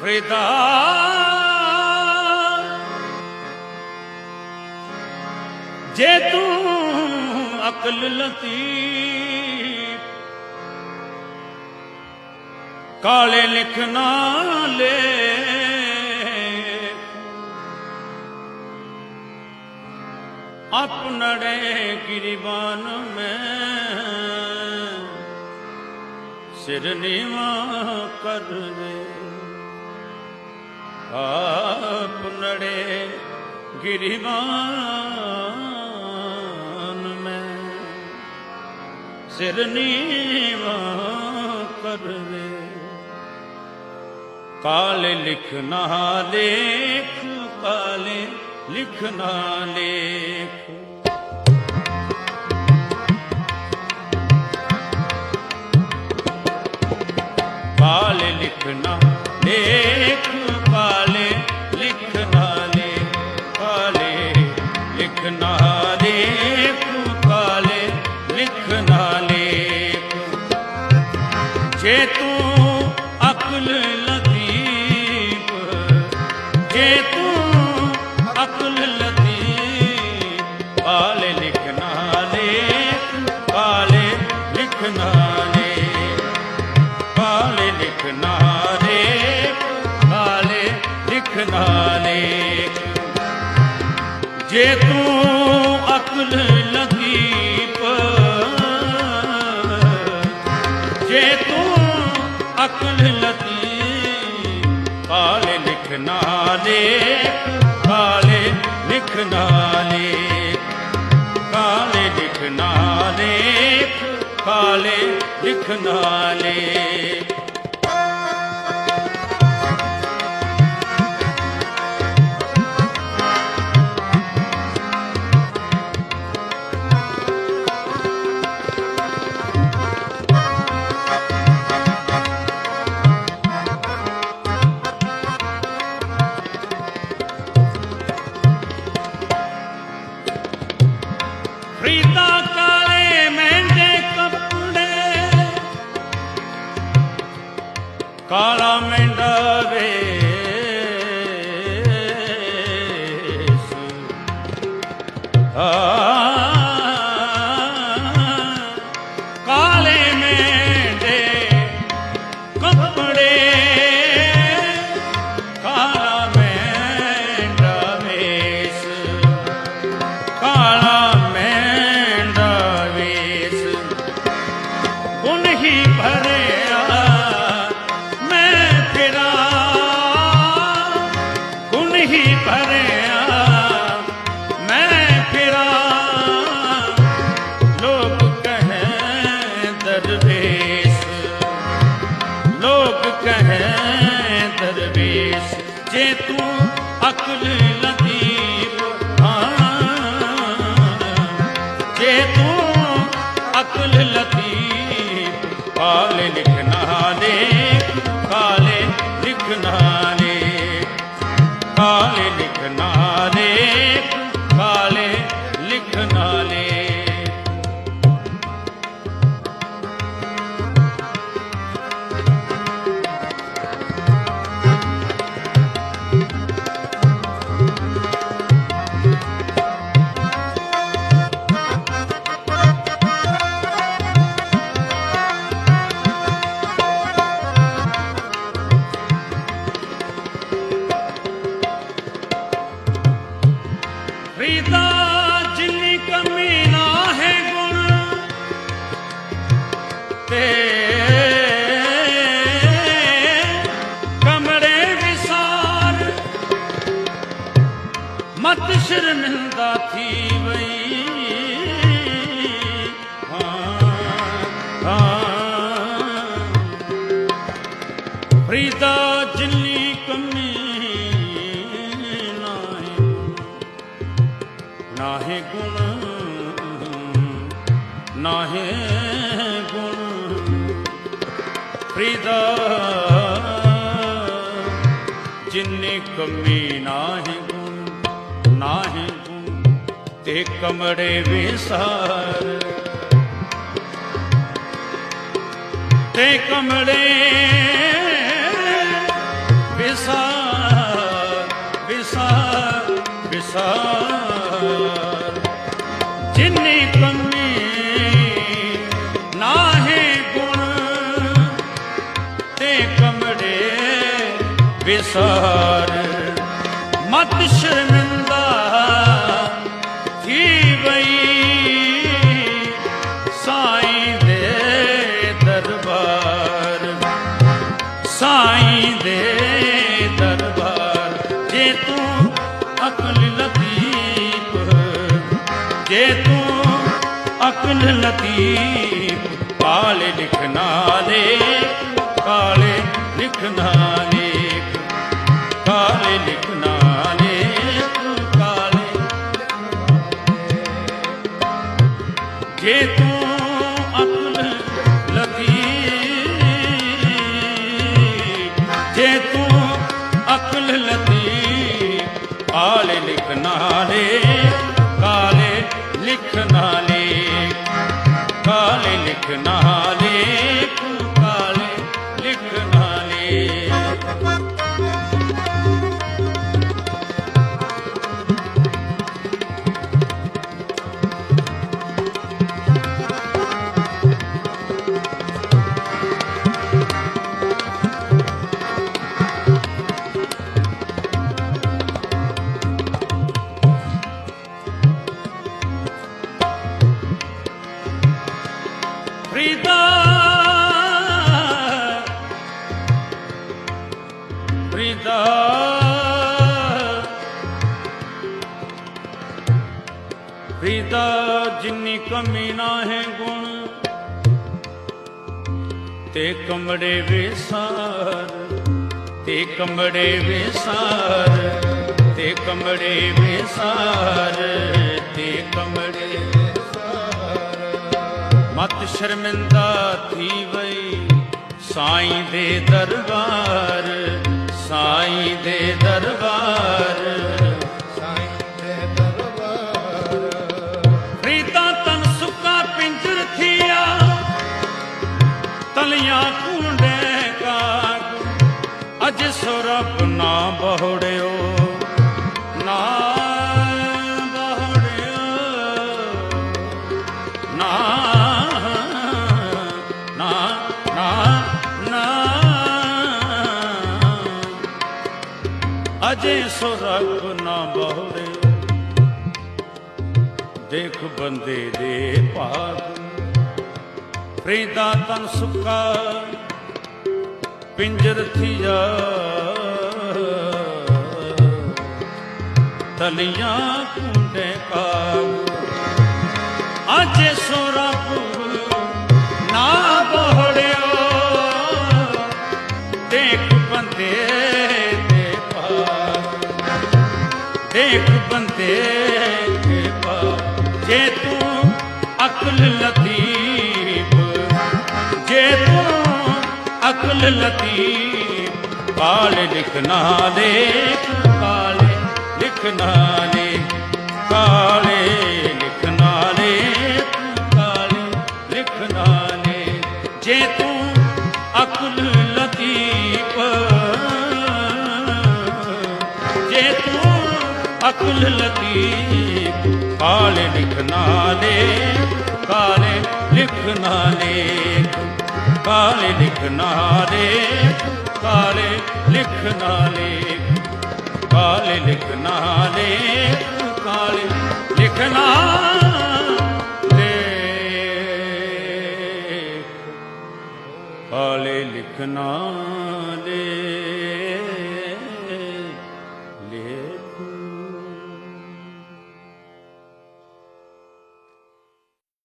ਫਰੀਦਾ ਜੇ ਤੂੰ ਅਕਲ ਲਤੀਫ ਕਾਲੇ ਲਿਖਣਾ ਲੈ ਆਪਣੜੇ ਗਿਰਬਾਨ ਮੈਂ ਸਿਰ ਨੀਵਾ ਕਰ ਦੇ ਆਪਣੜੇ ਗਿਰਬਾਨ ਮੈਂ ਸਿਰ ਨੀਵਾ ਕਰ ਦੇ ਕਾਲੇ ਲਿਖਣਾ ਲੇਖ ਕਾਲੇ ਲਿਖਣਾ ਲੇਖ। ਕਾਲੇ ਲਿਖਣਾ ਲੇਖ ਪਾਲੇ ਲਿਖਣਾ ਲੈ ਕਾਲੇ ਲਿਖਣਾ ਲੇਖ, ਕਾਲੇ ਲਿਖਣਾ ਲੇਖ। ਜੇ ਜੇ ਤੂੰ ਅਕਲ ਲਦੀਪ ਜੇ ਤੂੰ ਅਕਲ ਲਦੀਪ ਕਾਲੇ ਲਿਖਣਾ ਲੇਖ ਕਾਲੇ ਲਿਖਣਾ ਲੇਖ ਕਾਲੇ ਲਿਖਣਾ ਲੇਖ ਕਾਲੇ ਲਿਖਣਾ ਲੇਖ ਕਾਲਾ ਮਹਿੰਦਾ ਵੇਸ ਜੇ ਤੂੰ ਮਤ ਸ਼ਰਮਿੰਦਾ ਥੀ ਵਈ। ਹਾਂ ਹਾਂ। ਫਰੀਦਾ ਜਿੰਨੀ ਕਮੀ ਨਾਹੀ ਗੁਣ ਨਾਹੀ ਗੁਣ। ਫਰੀਦਾ ਜਿੰਨੀ ਕਮੀ ਨਾਹੀ ਤੇ ਕਮੜੇ ਵਿਸਾਰ। ਤੇ ਕਮੜੇ ਵਿਸਾਰ ਵਿਸਾਰ ਵਿਸਾਰ। ਜਿੰਨੀ ਕਮੀ ਨਾਹੀ ਗੁਣ, ਤੇ ਕਮੜੇ ਵਿਸਾਰ। ਸਾਈਂ ਦੇ ਦਰਬਾਰ। ਜੇ ਤੂੰ ਅਕਲ ਲਤੀਫ, ਜੇ ਤੂੰ ਅਕਲ ਲਤੀਫ, ਕਾਲੇ ਲਿਖਣਾ ਲੇਖ, ਕਾਲੇ ਲਿਖਣਾ ਲੇਖ, ਕਾਲੇ ਲਿਖਣਾ ਲੇਖ, ਕਾਲੇ ਜੇ ਤੂੰ ਕਾਲੇ ਲਿਖਣਾ ਕਾਲੇ ਲਿਖ ਨਾਲੇ ਕਾਲੇ ਲਿਖਣਾ ਲੈ ਫਰੀਦਾ ਜਿੰਨੀ ਕਮੀ ਨਾ ਹੈ ਗੁਣ। ਤੇ ਕਮੜੇ ਵਿਸਾਰ ਤੇ ਕਮੜੇ ਵਿਸਾਰ ਤੇ ਕਮੜੇ ਵਿਸਾਰ ਤੇ ਕਮੜੇ ਮਤ ਸ਼ਰਮਿੰਦਾ ਥੀ ਵਈ, ਸਾਈਂ ਦੇ ਦਰਬਾਰ, ਸਾਈਂ ਦੇ ਦਰਬਾਰ। ਅਜੇ ਰੱਖ ਨਾ ਬਹੁਰੇ। ਦੇਖ ਬੰਦੇ ਦੇ ਭਾਗ। ਫਰੀਦਾ ਤਨ ਸੁੱਕਾ, ਪਿੰਜਰ ਥੀਆ। ਤਲੀਆਂ ਕੁੰਡੇ ਕਾਗ ਅੱਜ ਸੁਰਪ ਨਾ ਅਕਲ ਲਤੀਫ ਕਾਲੇ ਲਿਖਣਾ ਦੇਖ ਕਾਲੇ ਲਿਖਣਾ ਦੇ, ਕਾਲੇ ਲਿਖਣਾ ਦੇ, ਕਾਲੇ ਲਿਖਣਾ ਨੇ ਜੇ ਤੂੰ ਅਕਲ ਲਤੀਫ ਜੇ ਤੂੰ ਅਕਲ ਲਤੀਫ ਕਾਲੇ ਲਿਖਣਾ ਦੇ, ਕਾਲੇ ਲਿਖਣਾ ਦੇ। ਕਾਲੇ ਲਿਖਣਾ ਕਾਲੇ ਲਿਖਣਾ ਦੇ ਕਾਲੇ ਲਿਖਣਾ ਕਾਲੇ ਲਿਖਣਾ